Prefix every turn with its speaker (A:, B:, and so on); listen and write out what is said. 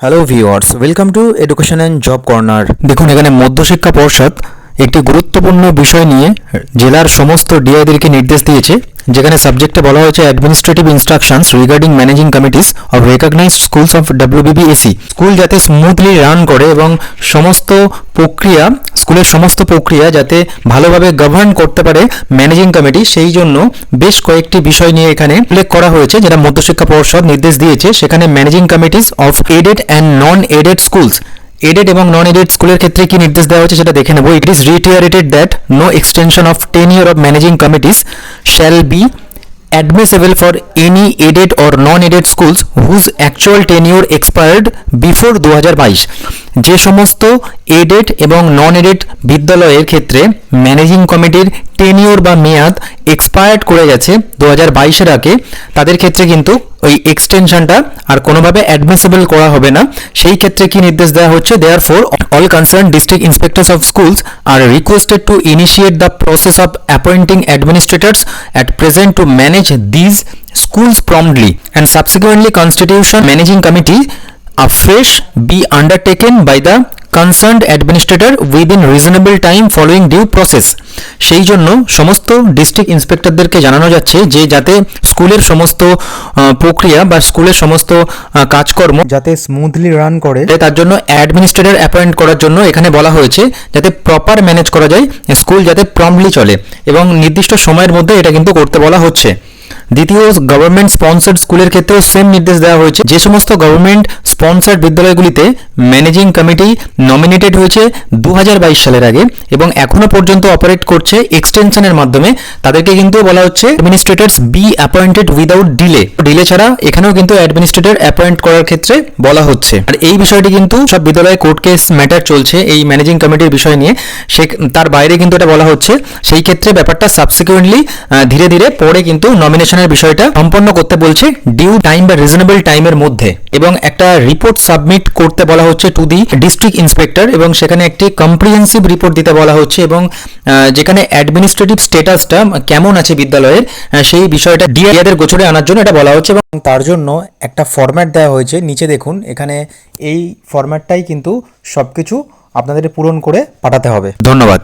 A: Hello viewers welcome to education and job corner দেখুন এখানে মধ্যশিক্ষা পর্ষদ একটি গুরুত্বপূর্ণ বিষয় নিয়ে জেলার সমস্ত ডিআইদেরকে নির্দেশ দিয়েছে, যেখানে সাবজেক্টে বলা হয়েছে administrative instructions regarding managing committees of recognised schools of WBBSE school যাতে স্মুথলি রান করে এবং সমস্ত প্রক্রিয়া, স্কুলের সমস্ত প্রক্রিয়া যাতে ভালোভাবে গভর্ন করতে পারে ম্যানেজিং কমিটি সেই জন্য বেশ কয়েকটি বিষয় নিয়ে এখানে উল্লেখ করা হয়েছে, যেটা মধ্যশিক্ষা পর্ষদ নির্দেশ দিয়েছে। সেখানে managing committees of aided and non aided schools aided এবং নন এডেড স্কুলের ক্ষেত্রে কি নির্দেশ দেওয়া হচ্ছে সেটা দেখে নেব। It is reiterated that no extension of ten year of managing committees shall be admissible for any aided or non-aided schools whose actual tenure expired before 2022 যে সমস্ত এডেড এবং নন এডেড বিদ্যালয়ের ক্ষেত্রে ম্যানেজিং কমিটির টেনিওর বা মেয়াদ expired করে গেছে দু হাজার বাইশের আগে। তাদের ক্ষেত্রে কিন্তু ওই এক্সটেনশনটা আর কোনোভাবে অ্যাডমিসেবল করা হবে না। সেই ক্ষেত্রে কি নির্দেশ দেওয়া হচ্ছে? Therefore all concern district inspectors of schools are requested to initiate the process of appointing administrators at present to manage these schools promptly. And subsequently, constitution, managing committee afresh be undertaken by the concerned administrator within reasonable time following due process সেই জন্য সমস্ত district ইন্সপেক্টরদেরকে জানানো যাচ্ছে যে যাতে স্কুলের সমস্ত প্রক্রিয়া বা স্কুলের সমস্ত কাজকর্ম
B: যাতে স্মুথলি রান করে।
A: তার জন্য অ্যাডমিনিস্ট্রেটর অ্যাপয়েন্ট করার জন্য এখানে বলা হয়েছে যাতে প্রপার ম্যানেজ করা যায় স্কুল যাতে প্রমলি চলে এবং নির্দিষ্ট সময়ের মধ্যে এটা কিন্তু করতে বলা হচ্ছে। দ্বিতীয় গভর্নমেন্ট স্পন্সার্ড স্কুলের ক্ষেত্রেও সেম নির্দেশ দেওয়া হয়েছে। যে সমস্ত গভর্নমেন্ট স্পন্সার্ড বিদ্যালয়গুলিতে ম্যানেজিং কমিটি নমিনেটেড হয়েছে দু হাজার বাইশ সালের আগে এবং এখনও পর্যন্ত অপারেট করছে এক্সটেনশনের মাধ্যমে। তাদেরকে কিন্তু বলা হচ্ছে administrators be appointed without delay delay ছাড়া এখানেও কিন্তু অ্যাডমিনিস্ট্রেটর অ্যাপয়েন্ট করার ক্ষেত্রে বলা হচ্ছে। আর এই বিষয়টি কিন্তু সব বিদ্যালয়ে কোর্ট কেস ম্যাটার চলছে এই ম্যানেজিং কমিটির বিষয় নিয়ে। সে তার বাইরে কিন্তু এটা বলা হচ্ছে। সেই ক্ষেত্রে ব্যাপারটা সাবসিকুয়েন্টলি ধীরে ধীরে পরে কিন্তু নমিনেশনের বিষয়টা সম্পন্ন করতে বলছে ডিউ টাইম বা রিজনেবল টাইমের মধ্যে। এবং একটা রিপোর্ট সাবমিট করতে বলা হচ্ছে টু দি ডিস্ট্রিক্ট ইন্সপেক্টর এবং সেখানে একটি কম্প্রিহেন্সিভ রিপোর্ট দিতে বলা হচ্ছে এবং যেখানে অ্যাডমিনিস্ট্রেটিভ স্টেটাসটা কেমন আছে বিদ্যালয়ের সেই বিষয়টা ডিআইদের গোচরে আনার জন্য এটা বলা হচ্ছে এবং
B: তার জন্য একটা ফরম্যাট দেওয়া হয়েছে। নিচে দেখুন, এখানে এই ফরম্যাটটাই কিন্তু সব কিছু আপনাদের পূরণ করে পাঠাতে হবে।
A: ধন্যবাদ।